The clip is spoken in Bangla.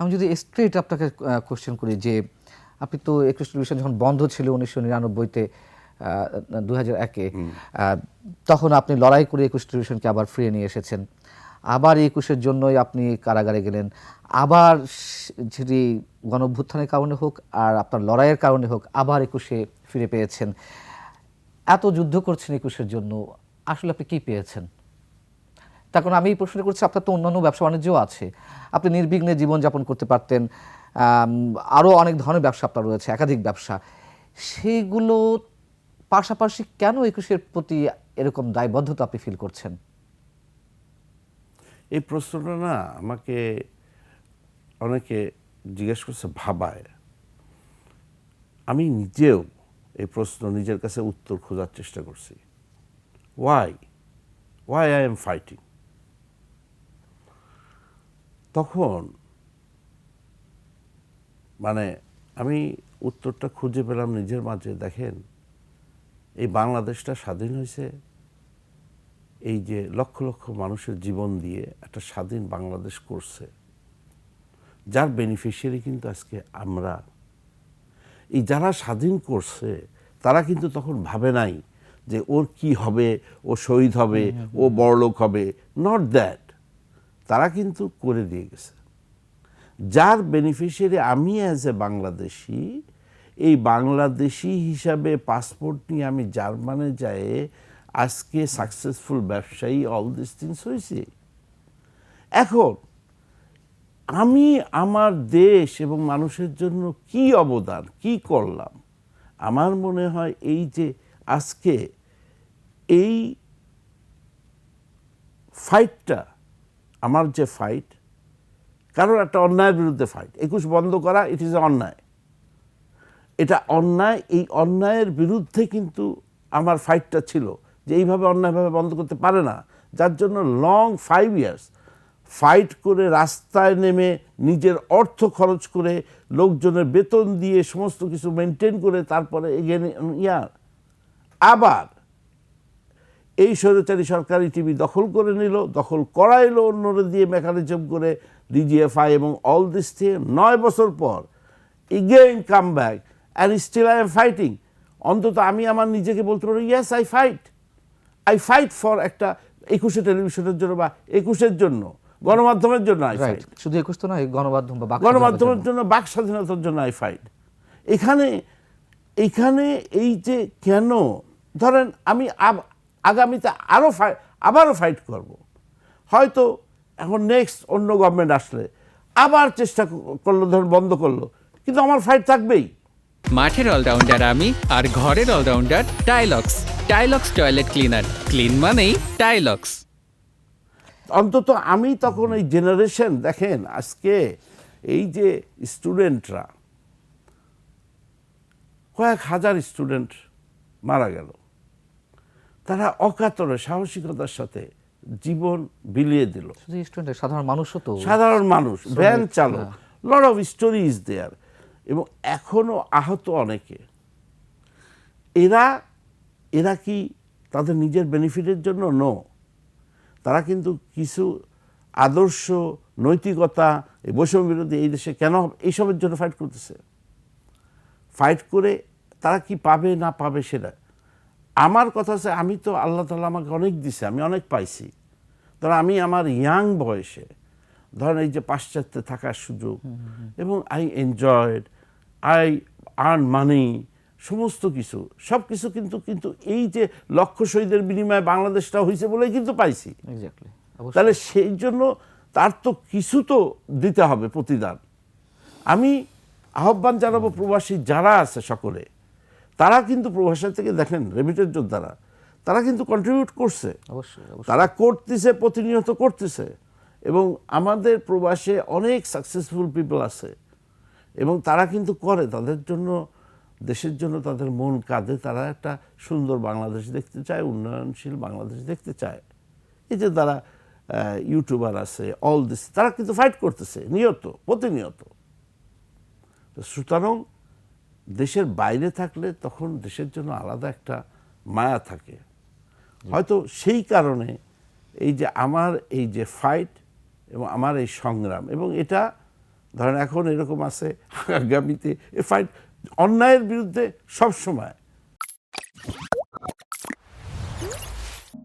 আমি যদি স্ট্রেট আপনাকে কোশ্চেন করি যে আপনি তো একুশ টেলিভিশন যখন বন্ধ ছিল উনিশশো নিরানব্বইতে দু হাজার একে তখন আপনি লড়াই করে একুশ টেলিভিশনকে আবার ফিরিয়ে নিয়ে এসেছেন। আবার একুশের জন্যই আপনি কারাগারে গেলেন। আবার যদি গণভ্যুত্থানের কারণে হোক আর আপনার লড়াইয়ের কারণে হোক আবার একুশে ফিরে পেয়েছেন। এত যুদ্ধ করছেন একুশের জন্য আসলে আপনি কি পেয়েছেন? তার কারণ আমি এই প্রশ্নটা করছি, আপনার তো অন্যান্য ব্যবসা বাণিজ্যও আছে। আপনি নির্বিঘ্নে জীবনযাপন করতে পারতেন আরও অনেক ধরনের ব্যবসা আপনার রয়েছে, একাধিক ব্যবসা। সেইগুলো পাশাপাশি কেন একুশের প্রতি এরকম দায়বদ্ধতা আপনি ফিল করছেন? এই প্রশ্নটা না আমাকে অনেকে জিজ্ঞেস করছে, ভাবায়। আমি নিজেও এই প্রশ্ন নিজের কাছে উত্তর খোঁজার চেষ্টা করছি। Why why I am fighting তখন মানে আমি উত্তরটা খুঁজে পেলাম নিজের মাঝে দেখেন এই বাংলাদেশটা স্বাধীন হয়েছে এই যে লক্ষ লক্ষ মানুষের জীবন দিয়ে একটা স্বাধীন বাংলাদেশ করছে যার বেনিফিশিয়ারি কিন্তু আজকে আমরা। এই যারা স্বাধীন করছে তারা কিন্তু তখন ভাবে নাই যে ওর কি হবে ও শহীদ হবে ও বড়লোক হবে নট দ্যাট তারা কিন্তু করে দিয়ে গেছে। যার বেনিফিশিয়ারি আমি অ্যাজ এ বাংলাদেশি, এই বাংলাদেশি হিসাবে পাসপোর্ট নিয়ে আমি জার্মানে যাই আজকে সাকসেসফুল ব্যবসায়ী অল দিস থিংস হয়েছে এখন, আমি আমার দেশ এবং মানুষের জন্য কি অবদান, কি করলাম? আমার মনে হয় এই যে আজকে এই ফাইটটা আমার যে ফাইট কারণ একটা অন্যায়ের বিরুদ্ধে ফাইট একুশ বন্ধ করা ইট ইজ অন্যায়। এটা অন্যায়, এই অন্যায়ের বিরুদ্ধে কিন্তু আমার ফাইটটা ছিল, যে এইভাবে অন্যায়ভাবে বন্ধ করতে পারে না। যার জন্য লং ফাইভ ইয়ার্স ফাইট করে রাস্তায় নেমে নিজের অর্থ খরচ করে লোকজনের বেতন দিয়ে সমস্ত কিছু মেনটেন করে তারপরে এগেন ইয়ার আবার এই স্বৈরাচারী সরকারি টিভি দখল করে নিল দখল করাইলো অন্যরা দিয়ে মেকানিজম করে ডিজিএফআই এবং অল দিস থেকে নয় বছর পর again come back and still I am fighting অন্তত আমি আমার নিজেকে বলতে পারি yes I fight I fight for একটা একুশে টেলিভিশনের জন্য বা একুশের জন্য গণমাধ্যমের জন্য আই ফাইট শুধু একুশ তো নয় গণমাধ্যম বা গণমাধ্যমের জন্য। বাক স্বাধীনতার জন্য আই ফাইট এখানে এখানে এই যে কেন ধরেন আমি আগামীতে আরও ফাইট আবারও ফাইট করব। হয়তো এখন নেক্সট অন্য গভর্নমেন্ট আসলে আবার চেষ্টা করল ধরুন বন্ধ করল কিন্তু আমার ফাইট থাকবেই। মাঠের অলরাউন্ডার আমি আর ঘরের allrounder Tilex Tilex toilet cleaner clean মানেই টাইলক্স অন্তত আমি তখন এই জেনারেশন দেখেন আজকে এই যে স্টুডেন্টরা কয়েক হাজার স্টুডেন্ট মারা গেল। তারা অকাতরে সাহসিকতার সাথে জীবন বিলিয়ে দিল। সাধারণ মানুষও তো। সাধারণ মানুষ ভ্যান চালক lot of story is there এবং এখনও আহত অনেকে। এরা এরা কি তাদের নিজের বেনিফিটের জন্য? নো তারা কিন্তু কিছু আদর্শ নৈতিকতা এই বৈষম্য বিরোধী এই দেশে কেন হবে এইসবের জন্য ফাইট করতেছে? ফাইট করে তারা কি পাবে না পাবে সেটা আমার কথা হচ্ছে আমি তো আল্লাহ তালা আমাকে অনেক দিছে আমি অনেক পাইছি। ধর আমি আমার ইয়াং বয়সে ধরেন এই যে পাশ্চাত্যে থাকার সুযোগ এবং I enjoyed I earn money সমস্ত কিছু সব কিছু কিন্তু কিন্তু এই যে লক্ষ্য শহীদের বিনিময়ে বাংলাদেশটা হয়েছে বলেই কিন্তু পাইছি। তাহলে সেই জন্য তার তো কিছু তো দিতে হবে প্রতিদান। আমি আহ্বান জানাব প্রবাসী যারা আছে সকলে তারা কিন্তু প্রভাষা থেকে দেখেন রেমিটের যোদ্ধারা তারা কিন্তু কন্ট্রিবিউট করছে। তারা করতেছে প্রতিনিয়ত করতেছে। এবং আমাদের প্রবাসে অনেক সাকসেসফুল পিপল আছে। এবং তারা কিন্তু করে তাদের জন্য দেশের জন্য তাদের মন কাঁদে তারা একটা সুন্দর বাংলাদেশ দেখতে চায় উন্নয়নশীল বাংলাদেশ দেখতে চায়। এই যে তারা ইউটিউবার আছে অল দিস তারা কিন্তু ফাইট করতেছে নিয়ত প্রতিনিয়ত। সুতরাং দেশের বাইরে থাকলে তখন দেশের জন্য আলাদা একটা মায়া থাকে। হয়তো সেই কারণে এই যে আমার এই যে ফাইট এবং আমার এই সংগ্রাম এবং এটা ধরেন এখন এরকম আছে আগামীতে এ ফাইট অন্যায়ের বিরুদ্ধে সব সময়